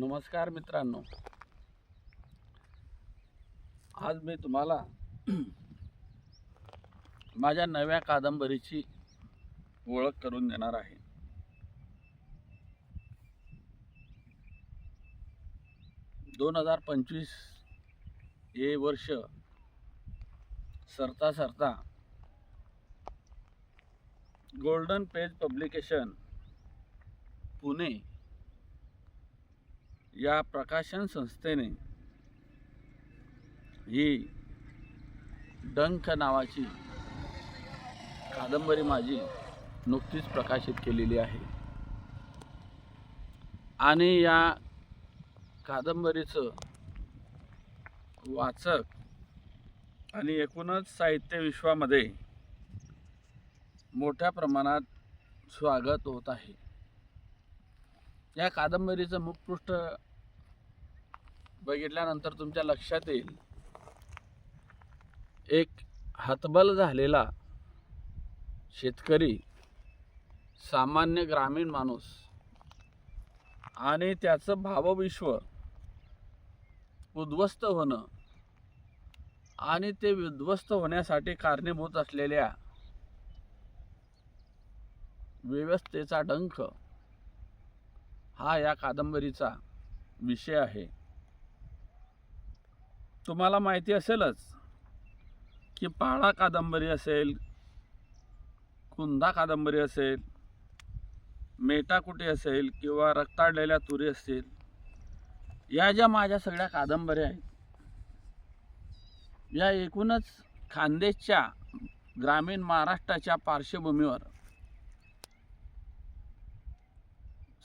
नमस्कार मित्रांनो. आज मी तुम्हाला माझ्या नव्या कादंबरीची ओळख करून देणार आहे. दोन हजार पंचवीस हे वर्ष सरता सरता गोल्डन पेज पब्लिकेशन पुणे या प्रकाशन संस्थेने ही डंख नावाची कादंबरी माझी नुकतीच प्रकाशित केलेली आहे. आणि या कादंबरीचं वाचक आणि एकूणच साहित्य विश्वामध्ये मोठ्या प्रमाणात स्वागत होत आहे. या कादंबरीचं मुखपृष्ठ बघितल्यानंतर तुमच्या लक्षात येईल. एक हतबल झालेला शेतकरी सामान्य ग्रामीण माणूस आणि त्याचं भावविश्व उद्ध्वस्त होणं आणि ते उद्ध्वस्त होण्यासाठी कारणीभूत असलेल्या व्यवस्थेचा डंख हा या कादंबरीचा विषय आहे. तुम्हाला माहिती असेलच की पाळा कादंबरी असेल कुंदा कादंबरी असेल मेटाकुटी असेल किंवा रक्ताळलेल्या तुरी असतील या ज्या माझ्या सगळ्या कादंबऱ्या आहेत या एकूणच खानदेशच्या ग्रामीण महाराष्ट्राच्या पार्श्वभूमीवर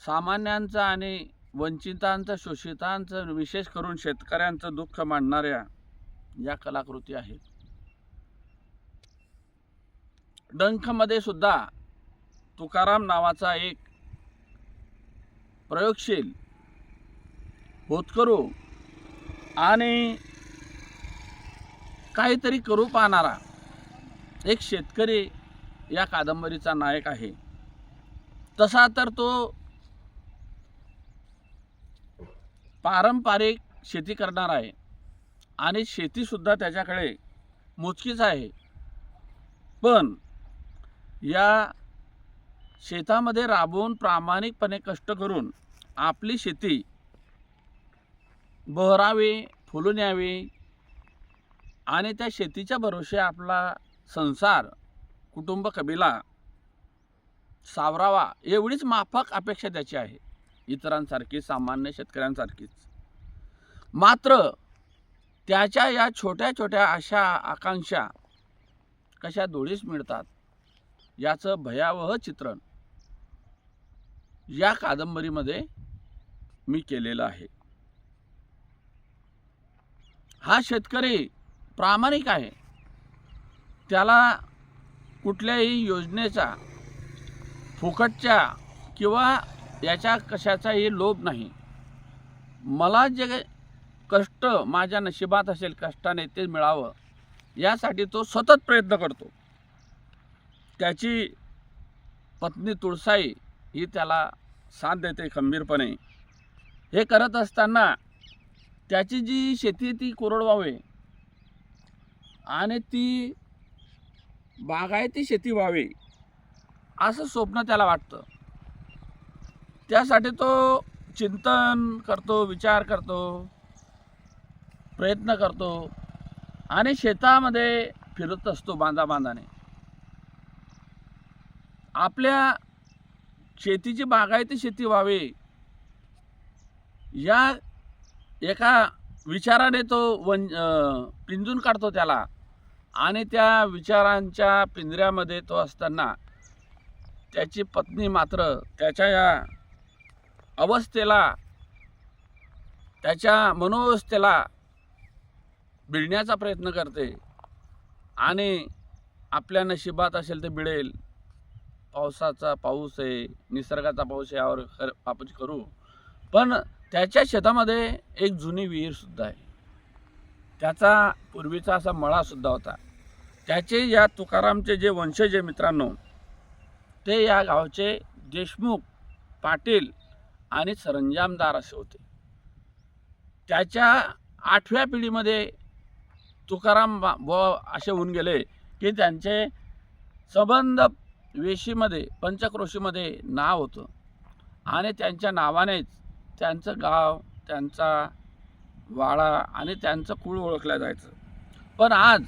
सामान्यांचा आणि वंचितांचं शोषितांचं विशेष करून शेतकऱ्यांचं दुःख मांडणाऱ्या या कलाकृती आहेत. डंखमध्ये सुद्धा तुकाराम नावाचा एक प्रयोगशील होतकरू आणि काहीतरी करू पाहणारा एक शेतकरी या कादंबरीचा नायक आहे. तसा तर तो पारंपरिक शेती करणार आहे. आणि शेतीसुद्धा त्याच्याकडे मोजकीच आहे. पण या शेतामध्ये राबवून प्रामाणिकपणे कष्ट करून आपली शेती बहरावी फुलून यावी आणि त्या शेतीच्या भरोशे आपला संसार कुटुंब कबिला सावरावा एवढीच माफक अपेक्षा त्याची आहे. इतरांसारखी सामान्य शेतकऱ्यांसारखीच. मात्र त्याच्या या छोट्या छोट्या अशा आकांक्षा कशा दोळीस मिळतात याचं भयावह चित्रण या कादंबरीमध्ये मी केलेलं आहे. हा शेतकरी प्रामाणिक आहे. त्याला कुठल्याही योजनेचा फुकटच्या किंवा याचा कशाचाही लोभ नाही. मला जे कष्ट माझ्या नशिबात असेल कष्टाने ते मिळावं यासाठी तो सतत प्रयत्न करतो. त्याची पत्नी तुळसाई ही त्याला साथ देते खंबीरपणे. हे करत असताना त्याची जी शेती ती कोरडवावे आणि ती बागायती शेती व्हावी असं स्वप्न त्याला वाटतं. त्यासाठी तो चिंतन करतो विचार करतो प्रयत्न करतो आणि शेतामध्ये फिरत असतो बांधा बांधाने आपल्या शेतीची बागायती शेती व्हावी. या एका विचाराने तो वन पिंजून काढतो त्याला आणि त्या विचारांच्या पिंजऱ्यामध्ये तो असताना त्याची पत्नी मात्र त्याच्या या अवस्थेला त्याच्या मनोवस्थेला भिडण्याचा प्रयत्न करते. आणि आपल्या नशिबात असेल तर बिळेल पावसाचा पाऊस आहे निसर्गाचा पाऊस आहे यावर खर आपण करू. पण त्याच्या शेतामध्ये एक जुनी विहीरसुद्धा आहे. त्याचा पूर्वीचा असा मळासुद्धा होता. त्याचे या तुकारामचे जे वंशज आहे मित्रांनो ते या गावचे देशमुख पाटील आणि सरंजामदार असे होते. त्याच्या आठव्या पिढीमध्ये तुकाराम बा- असे होऊन गेले की त्यांचे संबंध वेशीमध्ये पंचक्रोशीमध्ये नाव होतं. आणि त्यांच्या नावानेच त्यांचं गाव त्यांचा वाडा आणि त्यांचं कुळ ओळखलं जायचं. पण आज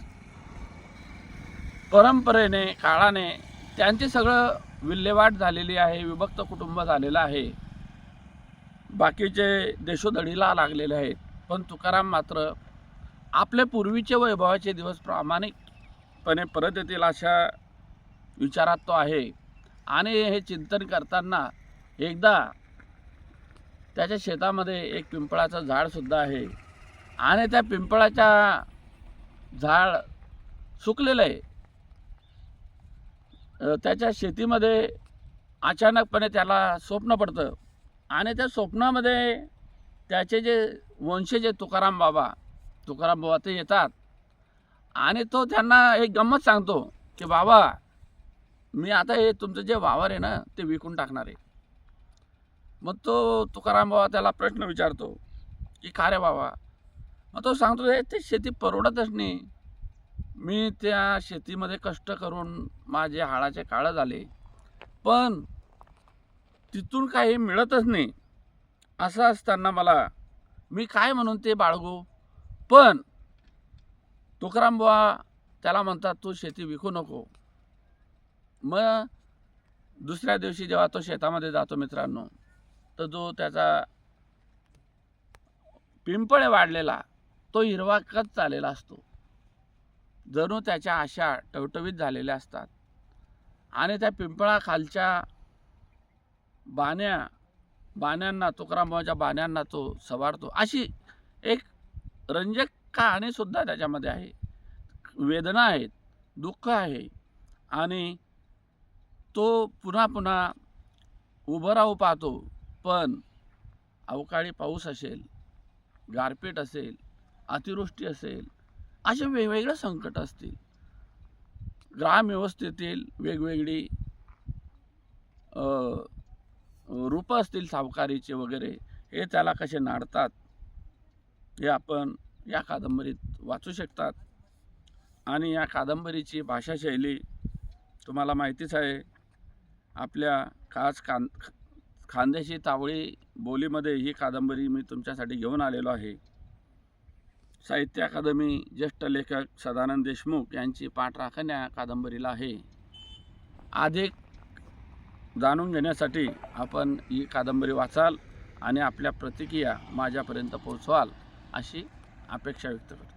परंपरेने काळाने त्यांची सगळं विल्हेवाट झालेली आहे विभक्त कुटुंब झालेलं आहे. बाकीचे देशोधडीला लागलेले आहेत. पण तुकाराम मात्र आपले पूर्वीचे वैभवाचे दिवस प्रामाणिकपणे परत येतील अशा विचारात तो आहे. आणि हे चिंतन करताना एकदा त्याच्या शेतामध्ये एक पिंपळाचं झाडसुद्धा आहे. आणि त्या पिंपळाच्या झाड सुकलेलं आहे. त्याच्या शेतीमध्ये अचानकपणे त्याला स्वप्न पडतं. आणि त्या स्वप्नामध्ये त्याचे जे वंशज आहे तुकाराम बाबा तुकाराम बाबा ते येतात. आणि तो त्यांना एक गंमत सांगतो की बाबा मी आता हे तुमचं जे वावर आहे ना ते विकून टाकणार आहे. मग तो तुकाराम बाबा त्याला प्रश्न विचारतो की का रे बाबा? मग तो सांगतो "हे ते शेती परवडतच नाही. मी त्या शेतीमध्ये कष्ट करून माझे हाडाचे काळं झाले. पण तिथून काही मिळतच नाही. असं असताना मला मी काय म्हणून ते बाळगू? पण तुकाराम बुवा त्याला म्हणतात तू शेती विकू नको. मग दुसऱ्या दिवशी जेव्हा तो शेतामध्ये जातो मित्रांनो तर जो त्याचा पिंपळे वाढलेला तो हिरवा कच चाललेला असतो. जणू त्याच्या आशा टवटवीत झालेल्या असतात. आणि त्या पिंपळाखालच्या बाण्या बाण्यांना तुकारामबाबाच्या बाण्यांना तो सवारतो. अशी एक रंजक कहाणीसुद्धा त्याच्यामध्ये आहे. वेदना आहेत दुःख आहे आणि तो पुन्हा पुन्हा उभं राहू पाहतो. पण अवकाळी पाऊस असेल गारपीट असेल अतिवृष्टी असेल असे वेगवेगळे संकट असतील. ग्रामव्यवस्थेतील वेगवेगळी रूपं असतील सावकारीचे वगैरे हे त्याला कसे नाडतात हे आपण या कादंबरीत वाचू शकतात. आणि या कादंबरीची भाषाशैली तुम्हाला माहितीच आहे आपल्या खास कां खानदेशी तावळी बोलीमध्ये ही कादंबरी मी तुमच्यासाठी घेऊन आलेलो आहे. साहित्य अकादमी ज्येष्ठ लेखक सदानंद देशमुख यांची पाठराखण या कादंबरीला आहे. अधिक जाणून घेण्यासाठी आपण ही कादंबरी वाचाल आणि आपल्या प्रतिक्रिया माझ्यापर्यंत पोहोचवाल अशी अपेक्षा व्यक्त करतो.